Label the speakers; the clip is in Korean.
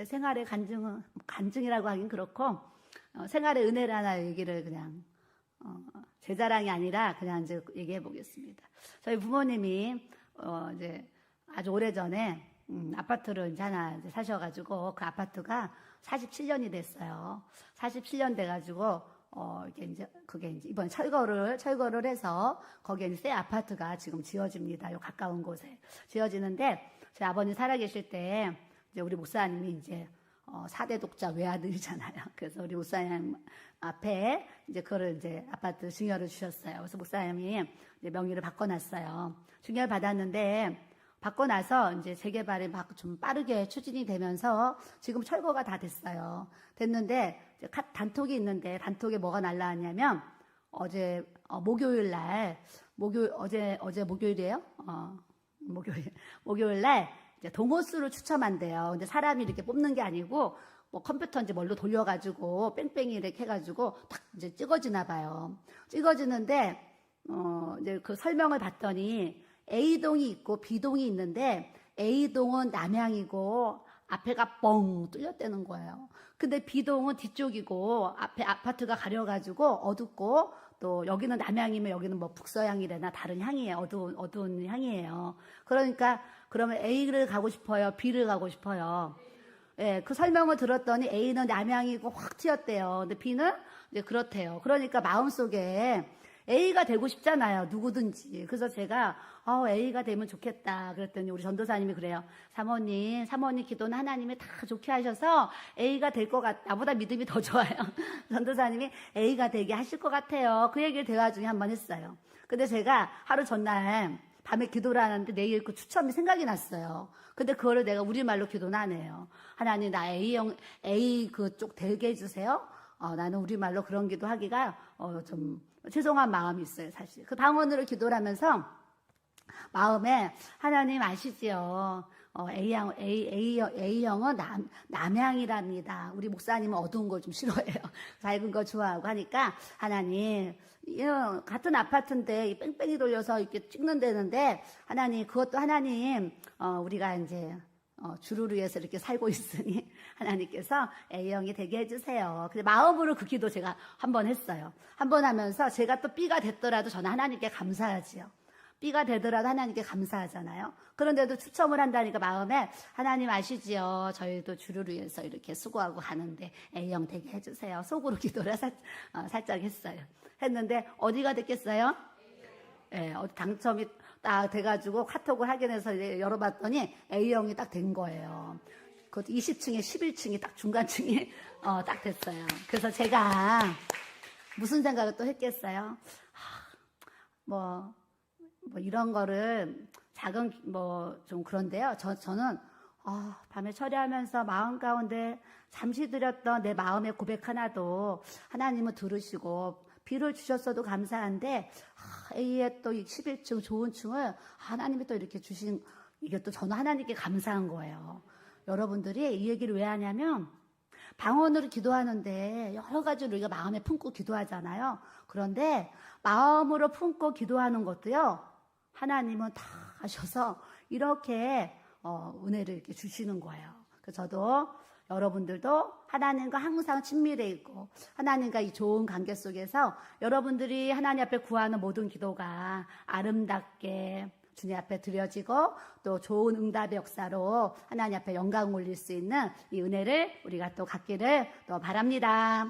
Speaker 1: 제 생활의 간증은 간증이라고 하긴 그렇고 어, 생활의 은혜를 하나 얘기를 그냥 어, 제 자랑이 아니라 그냥 이제 얘기해 보겠습니다. 저희 부모님이 어, 이제 아주 오래 전에 음, 아파트를 이제 하나 이제 사셔가지고 그 아파트가 47년이 됐어요. 47년 돼가지고 어, 이게 이제 그게 이제 이번 철거를 철거를 해서 거기에 이제 새 아파트가 지금 지어집니다. 요 가까운 곳에 지어지는데 제 아버님 살아계실 때 이제 우리 목사님이 이제 어, 4대 독자 외아들이잖아요. 그래서 우리 목사님 앞에 이제 그거를 이제 아파트 증여를 주셨어요. 그래서 목사님이 이제 명의를 바꿔놨어요. 증여를 받았는데 받고 나서 이제 재개발이 막 좀 빠르게 추진이 되면서 지금 철거가 다 됐어요. 됐는데 단톡이 있는데 단톡에 뭐가 날라왔냐면 어제 어, 목요일 날 목요 어제 어제 목요일이에요. 어, 목요일 목요일 날 동호수를 추첨한대요. 근데 사람이 이렇게 뽑는 게 아니고 뭐 컴퓨터 이제 뭘로 돌려가지고 뺑뺑이 이렇게 해가지고 탁 이제 찍어지나 봐요. 찍어지는데 어 이제 그 설명을 봤더니 A동이 있고 B동이 있는데 A동은 남향이고 앞에가 뻥 뚫렸다는 거예요. 근데 B동은 뒤쪽이고 앞에 아파트가 가려가지고 어둡고 또 여기는 남향이면 여기는 뭐 북서향이래나 다른 향이에요. 어두운, 어두운 향이에요. 그러니까 그러면 A를 가고 싶어요. B를 가고 싶어요. 예, 그 설명을 들었더니 A는 남향이고 확 튀었대요. 근데 B는 이제 그렇대요. 그러니까 마음속에 A가 되고 싶잖아요. 누구든지. 그래서 제가 어, A가 되면 좋겠다. 그랬더니 우리 전도사님이 그래요. 사모님, 사모님 기도는 하나님이 다 좋게 하셔서 A가 될 것 같, 나보다 믿음이 더 좋아요. 전도사님이 A가 되게 하실 것 같아요. 그 얘기를 대화 중에 한 번 했어요. 근데 제가 하루 전날 밤에 기도를 하는데 내일 그 추첨이 생각이 났어요. 근데 그거를 내가 우리말로 기도는 안 해요. 하나님 나 A형, A 그쪽 되게 해주세요. 어, 나는 우리말로 그런 기도 하기가 어, 좀 죄송한 마음이 있어요, 사실. 그 방언으로 기도를 하면서 마음에 하나님 아시지요? 어, A형, A, A, A형은 남, 남향이랍니다. 우리 목사님은 어두운 걸 좀 싫어해요. 밝은 거 좋아하고 하니까 하나님, 같은 아파트인데 이 뺑뺑이 돌려서 이렇게 찍는 데는데 하나님, 그것도 하나님, 어, 우리가 이제 어, 주를 위해서 이렇게 살고 있으니 하나님께서 A형이 되게 해주세요. 근데 마음으로 그 기도 제가 한 번 했어요. 한 번 하면서 제가 또 B가 됐더라도 저는 하나님께 감사하지요. B가 되더라도 하나님께 감사하잖아요. 그런데도 추첨을 한다니까 마음에 하나님 아시지요. 저희도 주를 위해서 이렇게 수고하고 하는데 A형 되게 해주세요. 속으로 기도를 살, 어, 살짝 했어요. 했는데 어디가 됐겠어요? 예, 어, 당첨이 딱 돼가지고 카톡을 확인해서 이제 열어봤더니 A형이 딱 된 거예요. 그것도 20층에 11층이 딱 중간층이 어, 딱 됐어요. 그래서 제가 무슨 생각을 또 했겠어요? 하, 뭐, 뭐 이런 거를 작은 뭐 좀 그런데요. 저, 저는 아, 밤에 처리하면서 마음 가운데 잠시 드렸던 내 마음의 고백 하나도 하나님은 들으시고 비를 주셨어도 감사한데 아, A의 또 11층 좋은 층을 하나님이 또 이렇게 주신 이게 또 저는 하나님께 감사한 거예요. 여러분들이 이 얘기를 왜 하냐면 방언으로 기도하는데 여러 가지로 우리가 마음에 품고 기도하잖아요. 그런데 마음으로 품고 기도하는 것도요. 하나님은 다 하셔서 이렇게 어, 은혜를 이렇게 주시는 거예요. 그래서 저도 여러분들도 하나님과 항상 친밀해 있고 하나님과 이 좋은 관계 속에서 여러분들이 하나님 앞에 구하는 모든 기도가 아름답게 주님 앞에 드려지고 또 좋은 응답의 역사로 하나님 앞에 영광 올릴 수 있는 이 은혜를 우리가 또 갖기를 또 바랍니다.